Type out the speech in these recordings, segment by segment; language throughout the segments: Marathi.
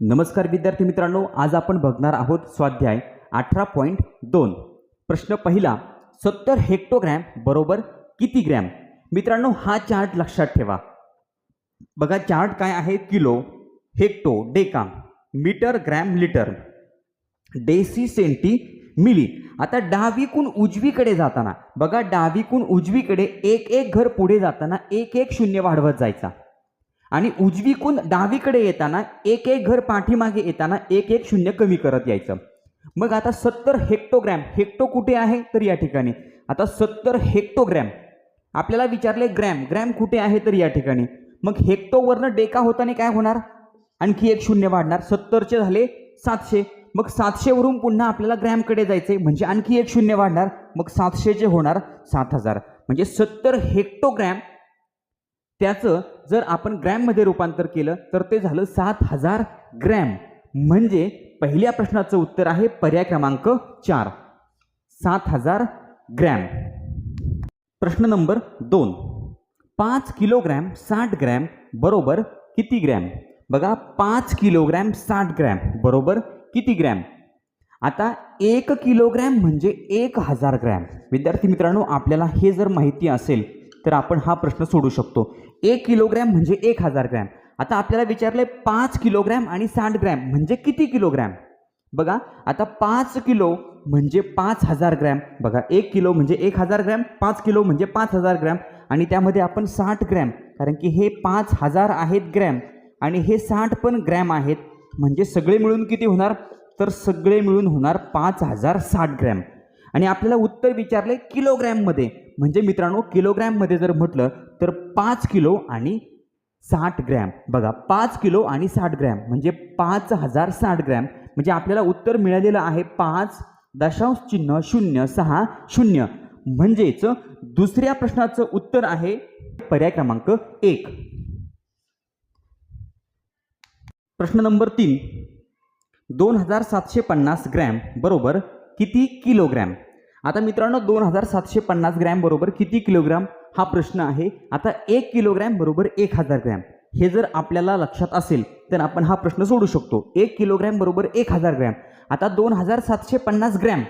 नमस्कार विद्यार्थी मित्रांनो आज आपण बघणार आहोत स्वाध्याय अठरा पॉईंट दोन. प्रश्न पहिला सत्तर हेक्टोग्रॅम बरोबर किती ग्रॅम? मित्रांनो हा चार्ट लक्षात ठेवा. बघा चार्ट काय आहे? Kilo hecto deca metre gram litre. Deci centi milli. आता डावीकून उजवीकडे जाताना बघा डावीकून उजवीकडे एक एक घर पुढे जाताना एक एक शून्य वाढवत जायचा. आणि उजवीकून डावीकडे येताना एक एक घर पाठीमागे येताना एक एक शून्य कमी करत यायचं. मग आता सत्तर हेक्टोग्रॅम हेक्टो कुठे आहे? तर या ठिकाणी. आता सत्तर हेक्टोग्रॅम. आपल्याला विचारले ग्रॅम ग्रॅम कुठे आहे? तर या ठिकाणी. मग हेक्टोवरनं डेका होताना काय होणार? आणखी एक शून्य वाढणार. सत्तरचे झाले सातशे. मग सातशेवरून पुन्हा आपल्याला ग्रॅमकडे जायचे म्हणजे आणखी एक शून्य वाढणार. मग सातशेचे होणार सात हजार. म्हणजे सत्तर हेक्टोग्रॅम त्याचं जर आपण ग्रॅममध्ये रूपांतर केलं तर ते झालं सात हजार ग्रॅम. म्हणजे पहिल्या प्रश्नाचं उत्तर आहे पर्याय क्रमांक चार. सात हजार ग्रॅम. प्रश्न नंबर दोन. पाच किलोग्रॅम साठ ग्रॅम बरोबर किती ग्रॅम? बघा पाच किलोग्रॅम साठ ग्रॅम बरोबर किती ग्रॅम? आता एक किलोग्रॅम म्हणजे एक हजार ग्रॅम. विद्यार्थी मित्रांनो आपल्याला हे जर माहिती असेल तर आपण हा प्रश्न सोडू शकतो. एक किलोग्रॅम म्हणजे एक हजार ग्रॅम. आता आपल्याला विचारलंय पाच किलोग्रॅम आणि साठ ग्रॅम म्हणजे किती किलोग्रॅम? बघा आता पाच किलो म्हणजे पाच हजार ग्रॅम. बघा एक किलो म्हणजे एक हजार ग्रॅम पाच किलो म्हणजे पाच हजार ग्रॅम. आणि त्यामध्ये आपण साठ ग्रॅम कारण की हे पाच हजार आहेत ग्रॅम आणि हे साठ पण ग्रॅम आहेत. म्हणजे सगळे मिळून किती होणार? तर सगळे मिळून होणार पाच हजार साठ ग्रॅम. आणि आपल्याला उत्तर विचारले किलोग्रॅममध्ये. म्हणजे मित्रांनो किलोग्रॅममध्ये जर म्हटलं तर पाच किलो आणि साठ ग्रॅम. बघा पाच किलो आणि साठ ग्रॅम म्हणजे पाच हजार साठ ग्रॅम. म्हणजे आपल्याला उत्तर मिळालेलं आहे पाच दशांश चिन्ह शून्य सहा शून्य. म्हणजेच दुसऱ्या प्रश्नाचं उत्तर आहे पर्याय क्रमांक एक. प्रश्न नंबर तीन. दोन हजार सातशे पन्नास ग्रॅम बरोबर किती किलोग्रॅम? आता मित्रांनो दोन हजार सातशे पन्नास ग्रॅम बरोबर किती किलोग्रॅम? हा प्रश्न आहे. आता एक किलोग्रॅम बरोबर एक हजार ग्रॅम. हे जर आपल्याला लक्षात असेल तर आपण हा प्रश्न सोडू शकतो. एक किलोग्रॅम बरोबर एक हजार ग्रॅम. आता दोन हजार सातशे पन्नास ग्रॅम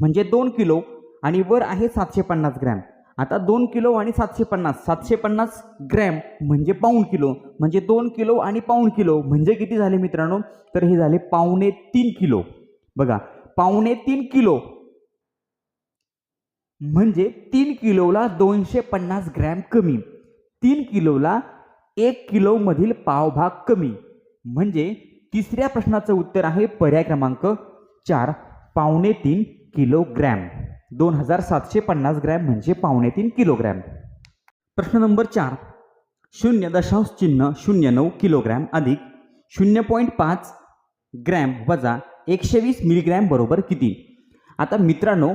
म्हणजे दोन किलो आणि वर आहे सातशे पन्नास ग्रॅम. आता दोन किलो आणि सातशे पन्नास. सातशे पन्नास ग्रॅम म्हणजे पाऊण किलो. म्हणजे दोन किलो आणि पाऊण किलो. म्हणजे किती झाले मित्रांनो? तर हे झाले पावणे तीन किलो. बघा पावणे तीन किलो म्हणजे तीन किलोला दोनशे पन्नास ग्रॅम कमी. तीन किलोला एक किलोमधील पावभाग कमी. म्हणजे तिसऱ्या प्रश्नाचं उत्तर आहे पर्याय क्रमांक चार पावणे तीन किलोग्रॅम. दोन हजार सातशे पन्नास ग्रॅम म्हणजे पावणे तीन किलोग्रॅम. प्रश्न नंबर चार शून्य दशांश चिन्ह शून्य नऊ किलोग्रॅम अधिक शून्य पॉईंट पाच ग्रॅम वजा एकशे वीस मिलीग्रॅम बरोबर किती? आता मित्रांनो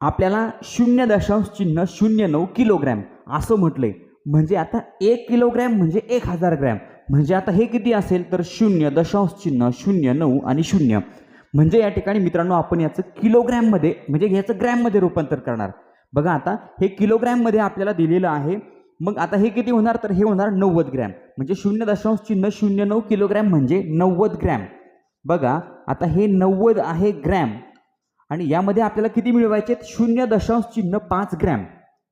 आपल्याला शून्य दशांश चिन्ह शून्य नऊ किलोग्रॅम असं म्हटलंय. म्हणजे आता एक किलोग्रॅम म्हणजे एक हजार ग्रॅम. म्हणजे आता हे किती असेल तर शून्य दशांश चिन्ह शून्य नऊ आणि शून्य. म्हणजे या ठिकाणी मित्रांनो आपण याचं किलोग्रॅममध्ये म्हणजे याचं ग्रॅममध्ये रूपांतर करणार. बघा आता हे किलोग्रॅममध्ये आपल्याला दिलेलं आहे. मग आता हे किती होणार? तर हे होणार नव्वद ग्रॅम. म्हणजे शून्य दशांश चिन्ह शून्य नऊ किलोग्रॅम म्हणजे नव्वद ग्रॅम. बघा आता हे नव्वद आहे ग्रॅम. आणि यामध्ये आपल्याला किती मिळवायचे शून्य दशांश चिन्ह पाच ग्रॅम.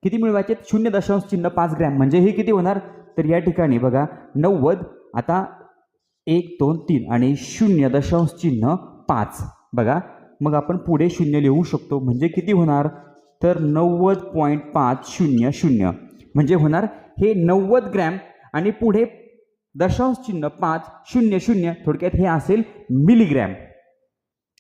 किती मिळवायचे शून्य दशांश चिन्ह पाच ग्रॅम. म्हणजे हे किती होणार? तर या ठिकाणी बघा नव्वद आता एक दोन तीन आणि शून्य दशांश चिन्ह पाच. बघा मग आपण पुढे शून्य लिहू शकतो. म्हणजे किती होणार? तर नव्वद पॉईंट पाच शून्य शून्य. म्हणजे होणार हे नव्वद ग्रॅम आणि पुढे दशांश चिन्ह पाच शून्य शून्य. थोडक्यात हे असेल मिलीग्रॅम.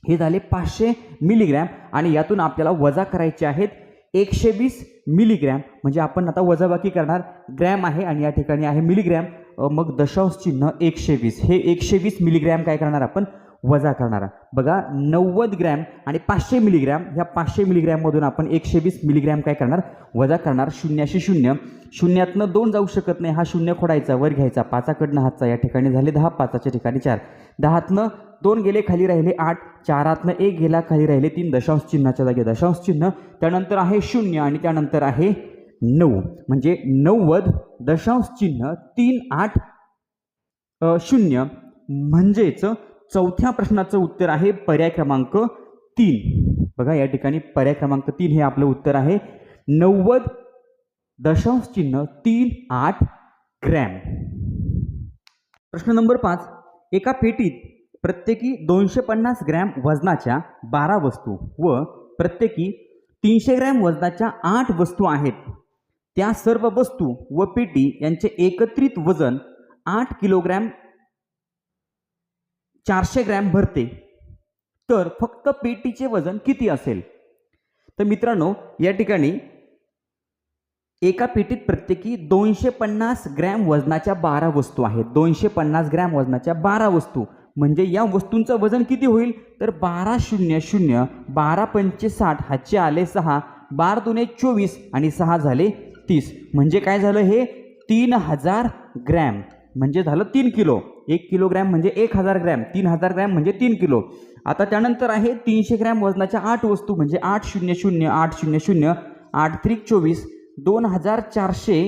हे झाले पाचशे मिलीग्रॅम आणि यातून आपल्याला वजा करायचे आहेत एकशे वीस मिलीग्रॅम. म्हणजे आपण आता वजाबाकी करणार. ग्रॅम आहे आणि या ठिकाणी आहे मिलीग्रॅम. मग दशांश चिन्ह एकशे वीस हे एकशे वीस मिलीग्रॅम काय करणार आपण? वजा करणारा. बघा नव्वद ग्रॅम आणि पाचशे मिलीग्रॅम ह्या पाचशे मिलीग्रॅममधून आपण एकशे वीस मिलीग्रॅम काय करणार? वजा करणार शून्याशी शून्य. शून्यातनं दोन जाऊ शकत नाही हा शून्य खोडायचा वर घ्यायचा. पाचाकडनं हातचा या ठिकाणी झाले दहा पाचाच्या ठिकाणी चार. दहातनं दोन गेले खाली राहिले आठ. चारातनं एक गेला खाली राहिले तीन. दशांश चिन्हाच्या जागी दशांश चिन्ह. त्यानंतर आहे शून्य आणि त्यानंतर आहे नऊ. म्हणजे नव्वद दशांश चिन्ह तीन आठ शून्य. म्हणजेच चौथ्या प्रश्नाचं उत्तर आहे पर्याय क्रमांक तीन. बघा या ठिकाणी पर्याय क्रमांक तीन हे आपलं उत्तर आहे. नव्वद दशांश चिन्ह तीन आठ ग्रॅम. प्रश्न नंबर पाच. एका पेटीत प्रत्येकी दोनशे पन्नास ग्रॅम वजनाच्या बारा वस्तू व प्रत्येकी तीनशे ग्रॅम वजनाच्या आठ वस्तू आहेत. त्या सर्व वस्तू व पेटी यांचे एकत्रित वजन आठ किलोग्रॅम चारशे ग्रॅम भरते. तर फक्त पेटीचे वजन किती असेल? तर मित्रांनो या ठिकाणी एका पेटीत प्रत्येकी दोनशे पन्नास ग्रॅम वजनाच्या बारा वस्तू आहेत. दोनशे पन्नास ग्रॅम वजनाच्या बारा वस्तू. म्हणजे या वस्तूंचं वजन किती होईल? तर बारा शून्य शून्य बारा पंचे साठ हातचे आले सहा बारा दुने चोवीस आणि सहा झाले तीस. म्हणजे काय झालं हे? तीन हजार ग्रॅम. म्हणजे झालं तीन किलो. एक किलोग्रॅम म्हणजे एक हजार ग्रॅम तीन हजार ग्रॅम म्हणजे तीन किलो. आता त्यानंतर आहे तीनशे ग्रॅम वजनाच्या आठ वस्तू म्हणजे आठ शून्य शून्य आठ शून्य शून्य आठ त्रिक चोवीस दोन हजार चारशे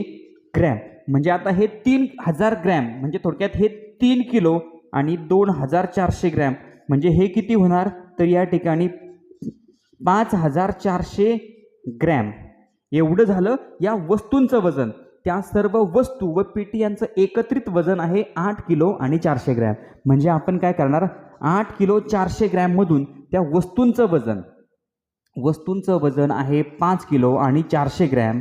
ग्रॅम. म्हणजे आता हे तीन हजार ग्रॅम म्हणजे थोडक्यात हे तीन किलो आणि दोन हजार चारशे ग्रॅम. म्हणजे हे किती होणार? तर या ठिकाणी पाच हजार चारशे ग्रॅम. एवढं झालं या वस्तूंचं वजन. त्या सर्व वस्तू व पेटी यांचं एकत्रित वजन आहे आठ किलो आणि चारशे ग्रॅम. म्हणजे आपण काय करणार? आठ किलो चारशे ग्रॅममधून त्या वस्तूंचं वजन वस्तूंचं वजन आहे पाच किलो आणि चारशे ग्रॅम.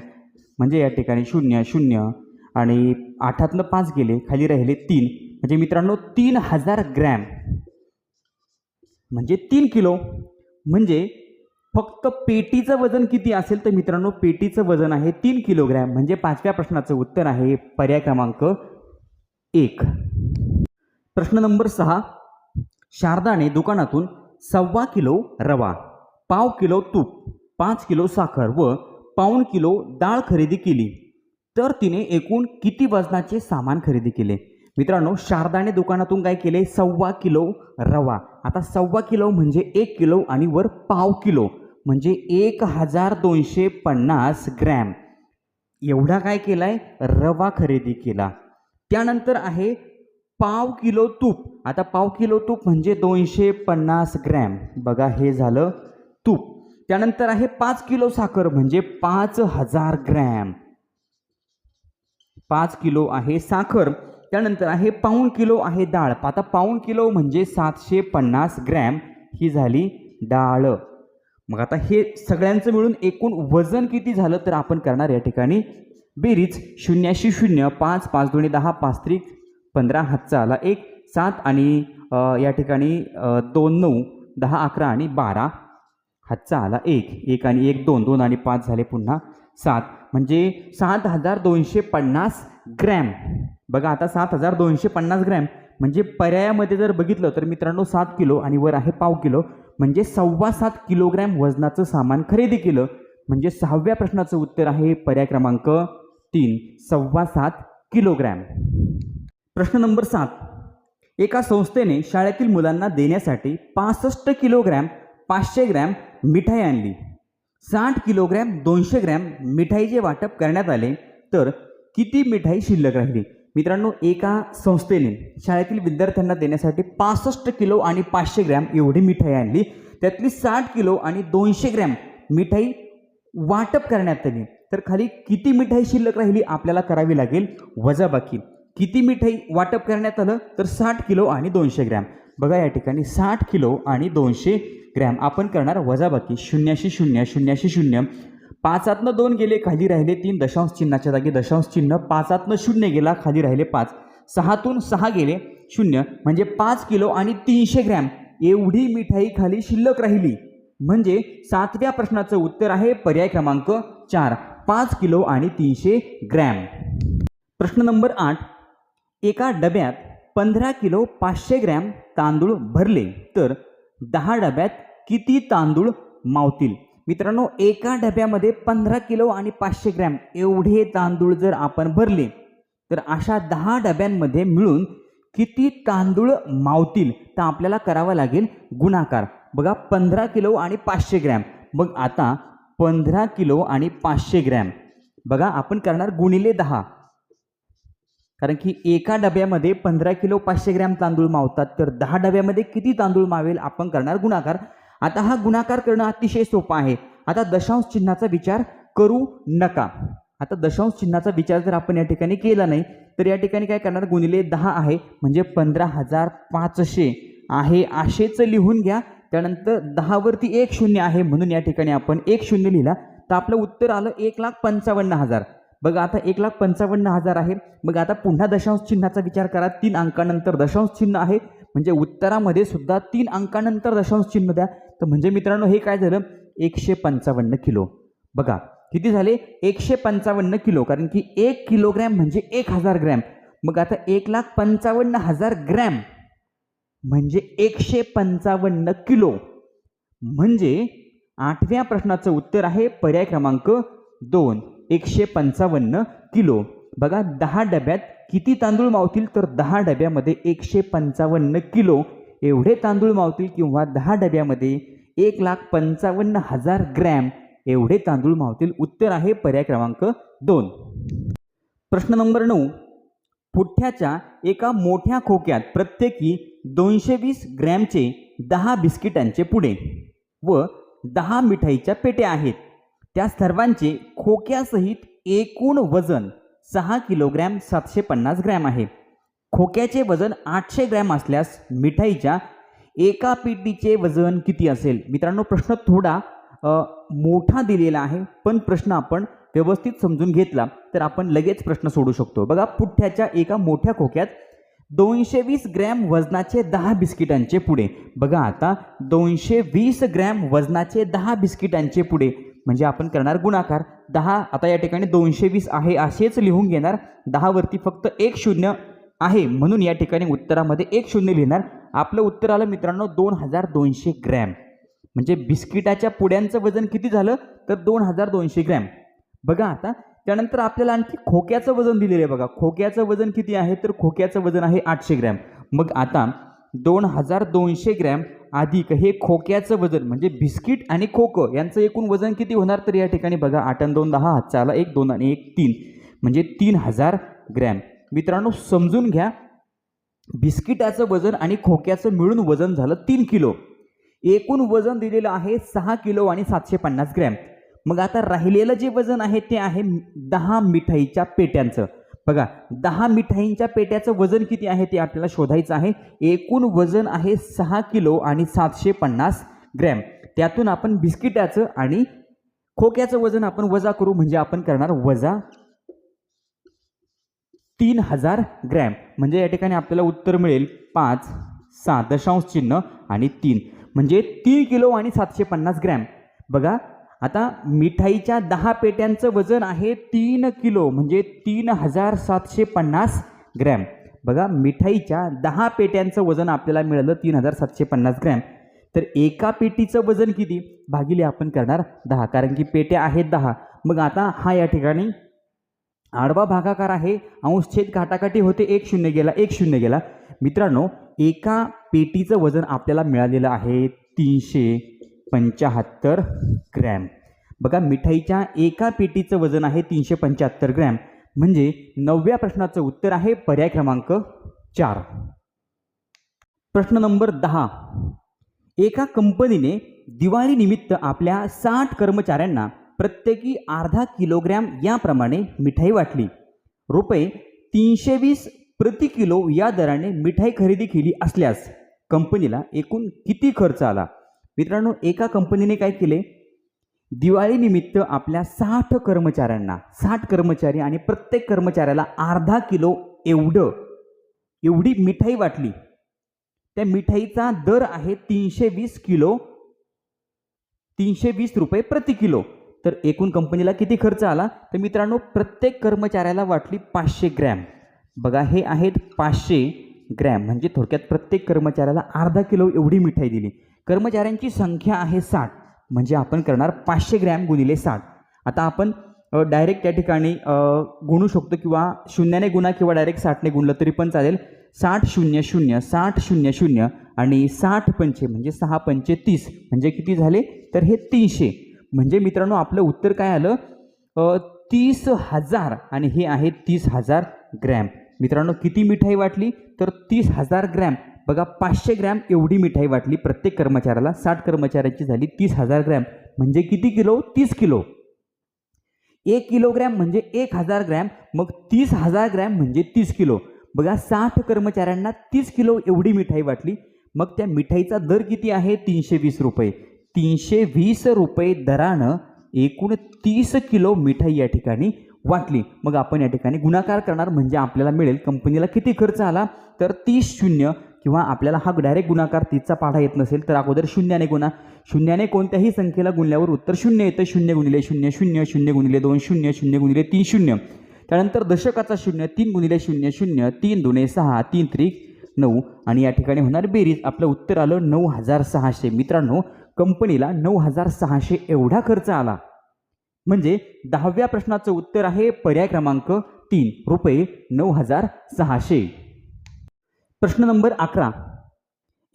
म्हणजे या ठिकाणी शून्य शून्य आणि आठातनं पाच गेले खाली राहिले तीन. म्हणजे मित्रांनो तीन हजार ग्रॅम. म्हणजे तीन किलो. म्हणजे फक्त पेटीचं वजन किती असेल तर मित्रांनो पेटीचं वजन आहे तीन किलोग्रॅम. म्हणजे पाचव्या प्रश्नाचं उत्तर आहे पर्याय क्रमांक एक. प्रश्न नंबर सहा. शारदाने दुकानातून सव्वा किलो रवा पाव किलो तूप पाच किलो साखर व पाऊण किलो डाळ खरेदी केली. तर तिने एकूण किती वजनाचे सामान खरेदी केले? मित्रांनो शारदाने दुकानातून काय केले? सव्वा किलो रवा. आता सव्वा किलो म्हणजे एक किलो आणि वर पाव किलो. म्हणजे एक हजार दोनशे पन्नास ग्रॅम. एवढा काय केला आहे रवा खरेदी केला. त्यानंतर आहे पाव किलो तूप. आता पाव किलो तूप म्हणजे दोनशे पन्नास ग्रॅम. बघा हे झालं तूप. त्यानंतर आहे पाच किलो साखर म्हणजे पाच हजार ग्रॅम. पाच किलो आहे साखर. त्यानंतर आहे पाऊण किलो आहे डाळ. आता पाऊण किलो म्हणजे सातशे पन्नास ग्रॅम ही झाली डाळ. मग आता हे सगळ्यांचं मिळून एकूण वजन किती झालं तर आपण करणार या ठिकाणी? बेरीज शून्याशी शून्य पाच पाच दोन्ही दहा पाच त्रिक पंधरा हातचा आला एक सात आणि या ठिकाणी दोन नऊ दहा अकरा आणि बारा. हातचा आला एक एक आणि एक दोन दोन आणि पाच झाले पुन्हा सात. म्हणजे सात हजार दोनशे पन्नास ग्रॅम. बघा आता सात हजार दोनशे पन्नास ग्रॅम. म्हणजे पर्यायामध्ये जर बघितलं तर मित्रांनो सात किलो आणि वर आहे पाव किलो. म्हणजे सव्वा सात किलोग्रॅम वजनाचं सामान खरेदी केलं. म्हणजे सहाव्या प्रश्नाचं उत्तर आहे पर्याय क्रमांक तीन सव्वा सात किलोग्रॅम. प्रश्न नंबर सात. एका संस्थेने शाळेतील मुलांना देण्यासाठी पासष्ट किलोग्रॅम पाचशे ग्रॅम मिठाई आणली. साठ किलोग्रॅम दोनशे ग्रॅम मिठाईचे वाटप करण्यात आले. तर किती मिठाई शिल्लक राहिली? मित्रांनो एका संस्थेने शाळेतील विद्यार्थ्यांना देण्यासाठी पासष्ट किलो आणि पाचशे ग्रॅम एवढी मिठाई आणली. त्यातली साठ किलो आणि दोनशे ग्रॅम मिठाई वाटप करण्यात आली. तर खाली किती मिठाई शिल्लक राहिली आपल्याला करावी लागेल? वजाबाकी किती मिठाई वाटप करण्यात आलं? तर साठ किलो आणि दोनशे ग्रॅम. बघा या ठिकाणी साठ किलो आणि दोनशे ग्रॅम. आपण करणार वजाबाकी शून्याशी शून्य शून्याशी शून्य. पाचातनं दोन गेले खाली राहिले तीन. दशांश चिन्हाच्या जागी दशांश चिन्ह. पाचातनं शून्य गेला खाली राहिले पाच. सहातून सहा गेले शून्य. म्हणजे पाच किलो आणि तीनशे ग्रॅम. एवढी मिठाई खाली शिल्लक राहिली. म्हणजे सातव्या प्रश्नाचं उत्तर आहे पर्याय क्रमांक चार. पाच किलो आणि तीनशे ग्रॅम. प्रश्न नंबर आठ. एका डब्यात पंधरा किलो पाचशे ग्रॅम तांदूळ भरले तर दहा डब्यात किती तांदूळ मावतील? मित्रांनो एका डब्यामध्ये पंधरा किलो आणि पाचशे ग्रॅम एवढे तांदूळ जर आपण भरले तर अशा दहा डब्यांमध्ये मिळून किती तांदूळ मावतील? तर आपल्याला करावा लागेल गुणाकार. बघा पंधरा किलो आणि पाचशे ग्रॅम. मग आता पंधरा किलो आणि पाचशे ग्रॅम. बघा आपण करणार गुणिले दहा. कारण की एका डब्यामध्ये पंधरा किलो पाचशे ग्रॅम तांदूळ मावतात तर दहा डब्यामध्ये किती तांदूळ मावेल? आपण करणार गुणाकार. आता हा गुणाकार करणं अतिशय सोपं आहे. आता दशांश चिन्हाचा विचार करू नका. आता दशांश चिन्हाचा विचार जर आपण या ठिकाणी केला नाही तर या ठिकाणी काय करणार? गुणिले दहा आहे म्हणजे पंधरा हजार पाचशे आहे. आशेचं लिहून घ्या. त्यानंतर दहावरती एक शून्य आहे म्हणून या ठिकाणी आपण एक शून्य लिहिला. तर आपलं उत्तर आलं एक लाख पंचावन्न हजार. बघा आता एक लाख पंचावन्न हजार आहे. मग आता पुन्हा दशांश चिन्हाचा विचार करा. तीन अंकानंतर दशांश चिन्ह आहे. म्हणजे उत्तरामध्ये सुद्धा तीन अंकानंतर दशांश चिन्ह द्या. तर म्हणजे मित्रांनो हे काय झालं? एकशे पंचावन्न किलो. बघा किती झाले? एकशे पंचावन्न किलो. कारण की एक किलोग्रॅम म्हणजे एक हजार ग्रॅम. मग आता एक लाख पंचावन्न हजार ग्रॅम म्हणजे एकशे पंचावन्न किलो. म्हणजे आठव्या प्रश्नाचं उत्तर आहे पर्याय क्रमांक दोन. एकशे पंचावन्न किलो. बघा दहा डब्यात किती तांदूळ मावतील तर दहा डब्यामध्ये एकशे पंचावन्न किलो. एवढे तांदूळ मावतील किंवा दहा डब्यामध्ये एक लाख पंचावन्न हजार ग्रॅम एवढे तांदूळ मावतील. उत्तर आहे पर्याय क्रमांक दोन. प्रश्न नंबर नऊ. पुठ्ठ्याच्या एका मोठ्या खोक्यात प्रत्येकी दोनशे वीस ग्रॅमचे दहा बिस्किटांचे पुडे व दहा मिठाईच्या पेट्या आहेत. त्या सर्वांचे खोक्यासहित एकूण वजन सहा किलोग्रॅम सातशे पन्नास ग्रॅम आहे. खोक्याचे वजन आठशे ग्रॅम असल्यास मिठाईच्या एका पेटीचे वजन किती असेल? मित्रांनो प्रश्न थोडा मोठा दिलेला आहे पण प्रश्न आपण व्यवस्थित समजून घेतला तर आपण लगेच प्रश्न सोडू शकतो. बघा पुठ्ठ्याच्या एका मोठ्या खोक्यात दोनशे वीस ग्रॅम वजनाचे दहा बिस्किटांचे पुढे बघा आता दोनशे वीस ग्रॅम वजनाचे दहा बिस्किटांचे पुढे म्हणजे आपण करणार गुणाकार. दहा आता या ठिकाणी दोनशे वीस आहे असेच लिहून घेणार. दहावरती फक्त एक शून्य आहे म्हणून या ठिकाणी उत्तरामध्ये एक शून्य लिहिणार. आपलं उत्तर आलं मित्रांनो दोन हजार दोनशे ग्रॅम. म्हणजे बिस्किटाच्या पुड्यांचं वजन किती झालं? तर दोन हजार दोनशे ग्रॅम. बघा आता त्यानंतर आपल्याला आणखी खोक्याचं वजन दिलेलं आहे बघा. खोक्याचं वजन किती आहे? तर खोक्याचं वजन आहे आठशे ग्रॅम. मग आता दोन हजार दोनशे ग्रॅम अधिक. हे खोक्याचं वजन म्हणजे बिस्किट आणि खोकं यांचं एकूण वजन किती होणार तर या ठिकाणी बघा आठ आणि दोन दहा हातचा आला एक दोन आणि एक तीन. म्हणजे तीन हजार ग्रॅम. मित्रांनो समजून घ्या बिस्किटाचं वजन आणि खोक्याचं मिळून वजन झालं तीन किलो. एकूण वजन दिलेलं आहे सहा किलो आणि सातशे पन्नास ग्रॅम. मग आता राहिलेलं जे वजन आहे ते आहे दहा मिठाईच्या पेट्यांचं. बघा दहा मिठाईंच्या पेट्याचं वजन किती आहे ते आपल्याला शोधायचं आहे. एकूण वजन आहे सहा किलो आणि सातशे पन्नास ग्रॅम. त्यातून आपण बिस्किटाचं आणि खोक्याचं वजन आपण वजा करू म्हणजे आपण करणार वजा तीन हजार ग्रॅम. म्हणजे या ठिकाणी आपल्याला उत्तर मिळेल पाच सहा दशांश चिन्ह आणि तीन. म्हणजे तीन किलो आणि सातशे पन्नास ग्रॅम. बघा आता मिठाईच्या दहा पेट्यांचं वजन आहे तीन किलो म्हणजे तीन हजार सातशे पन्नास ग्रॅम. बघा मिठाईच्या दहा पेट्यांचं वजन आपल्याला मिळालं तीन हजार सातशे पन्नास ग्रॅम. तर एका पेटीचं वजन किती? भागिले आपण करणार दहा. कारण की पेट्या आहेत दहा. मग आता हा या ठिकाणी आडवा भागाकार आहे. अंशछेद घाटाकाठी होते एक शून्य गेला एक शून्य गेला. मित्रांनो एका पेटीचं वजन आपल्याला मिळालेलं आहे तीनशे पंच्याहत्तर ग्रॅम. बघा मिठाईच्या एका पेटीचं वजन आहे तीनशे पंच्याहत्तर ग्रॅम. म्हणजे नवव्या प्रश्नाचं उत्तर आहे पर्याय क्रमांक चार. प्रश्न नंबर दहा. एका कंपनीने दिवाळीनिमित्त आपल्या साठ कर्मचाऱ्यांना प्रत्येकी अर्धा किलोग्रॅम याप्रमाणे मिठाई वाटली. रुपये तीनशे वीस प्रति किलो या दराने मिठाई खरेदी केली असल्यास कंपनीला एकूण किती खर्च आला? मित्रांनो एका कंपनीने काय केले? दिवाळीनिमित्त आपल्या साठ कर्मचाऱ्यांना साठ कर्मचारी आणि प्रत्येक कर्मचाऱ्याला अर्धा किलो एवढं एवढी मिठाई वाटली. त्या मिठाईचा दर आहे तीनशे वीस किलो तीनशे वीस रुपये प्रति किलो. तर एकूण कंपनीला किती खर्च आला? तर मित्रांनो प्रत्येक कर्मचाऱ्याला वाटली पाचशे ग्रॅम. बघा हे आहेत पाचशे ग्रॅम. म्हणजे थोडक्यात प्रत्येक कर्मचाऱ्याला अर्धा किलो एवढी मिठाई दिली. कर्मचाऱ्यांची संख्या आहे साठ. म्हणजे आपण करणार पाचशे ग्रॅम गुणिले साठ. आता आपण डायरेक्ट त्या ठिकाणी गुणू शकतो किंवा शून्याने गुणा किंवा डायरेक्ट साठने गुणलं तरी पण चालेल. साठ शून्य शून्य साठ शून्य शून्य आणि साठ पंचे म्हणजे सहा पंचे तीस. म्हणजे किती झाले? तर हे तीनशे. म्हणजे मित्रांनो आपलं उत्तर काय आलं? तीस हजार आणि हे आहे तीस हजार ग्रॅम. मित्रांनो किती मिठाई वाटली? तर तीस हजार ग्रॅम. बघा पाचशे ग्रॅम एवढी मिठाई वाटली प्रत्येक कर्मचाऱ्याला. साठ कर्मचाऱ्यांची झाली तीस हजार ग्रॅम. म्हणजे किती किलो? तीस किलो. एक किलोग्रॅम म्हणजे एक हजार ग्रॅम. मग तीस हजार ग्रॅम म्हणजे तीस किलो. बघा साठ कर्मचाऱ्यांना तीस किलो एवढी मिठाई वाटली. मग त्या मिठाईचा दर किती आहे? तीनशे वीस रुपये. तीनशे वीस रुपये दरानं एकूण तीस किलो मिठाई या ठिकाणी वाटली. मग आपण या ठिकाणी गुणाकार करणार. म्हणजे आपल्याला मिळेल. कंपनीला किती खर्च आला? तर तीस शून्य. किंवा आपल्याला हा डायरेक्ट गुणाकार तीसचा पाढा येत नसेल तर अगोदर शून्याने गुणा. शून्याने कोणत्याही संख्येला गुणल्यावर उत्तर शून्य येतं. शून्य गुणिले शून्य शून्य शून्य गुणिले दोन शून्य शून्य गुणिले तीन शून्य. त्यानंतर दशकाचा शून्य तीन गुणिले शून्य शून्य तीन दुणे सहा तीन त्रिक नऊ. आणि या ठिकाणी होणार बेरीज आपलं उत्तर आलं नऊ हजार सहाशे मित्रांनो कंपनीला नऊ हजार सहाशे एवढा खर्च आला. म्हणजे दहाव्या प्रश्नाचं उत्तर आहे पर्याय क्रमांक तीन. रुपये नऊ हजार सहाशे प्रश्न नंबर अकरा.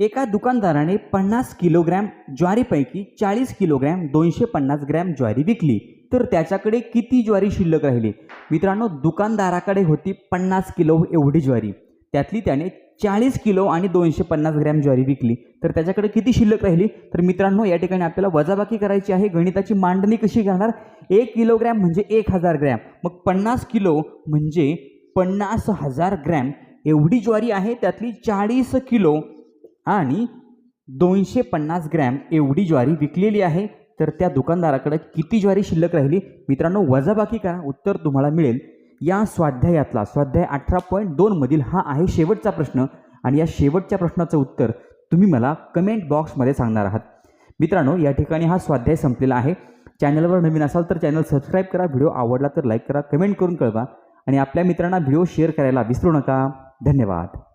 एका दुकानदाराने पन्नास किलोग्रॅम ज्वारीपैकी चाळीस किलोग्रॅम दोनशे पन्नास ग्रॅम ज्वारी विकली. तर त्याच्याकडे किती ज्वारी शिल्लक राहिली? मित्रांनो दुकानदाराकडे होती पन्नास किलो एवढी ज्वारी. त्यातली त्याने चाळीस किलो आणि दोनशे पन्नास ग्रॅम ज्वारी विकली. तर त्याच्याकडे किती शिल्लक राहिली? तर मित्रांनो या ठिकाणी आपल्याला वजाबाकी करायची आहे. गणिताची मांडणी कशी करणार एक किलोग्रॅम म्हणजे एक हजार ग्रॅम. मग पन्नास किलो म्हणजे पन्नास हजार ग्रॅम एवढी ज्वारी आहे त्यातली चाळीस किलो आणि दोनशे पन्नास ग्रॅम एवढी ज्वारी विकलेली आहे. तर त्या दुकानदाराकडे किती ज्वारी शिल्लक राहिली? मित्रांनो वजाबाकी करा. उत्तर तुम्हाला मिळेल. या स्वाध्यायातला स्वाध्याय अठरा पॉईंट दोनमधील हा आहे शेवटचा प्रश्न. आणि या शेवटच्या प्रश्नाचं उत्तर तुम्ही मला कमेंट बॉक्समध्ये सांगणार आहात. मित्रांनो या ठिकाणी हा स्वाध्याय संपलेला आहे. चॅनलवर नवीन असाल तर चॅनल सबस्क्राईब करा. व्हिडिओ आवडला तर लाईक करा कमेंट करून कळवा. आणि आपल्या मित्रांना व्हिडिओ शेअर करायला विसरू नका. धन्यवाद.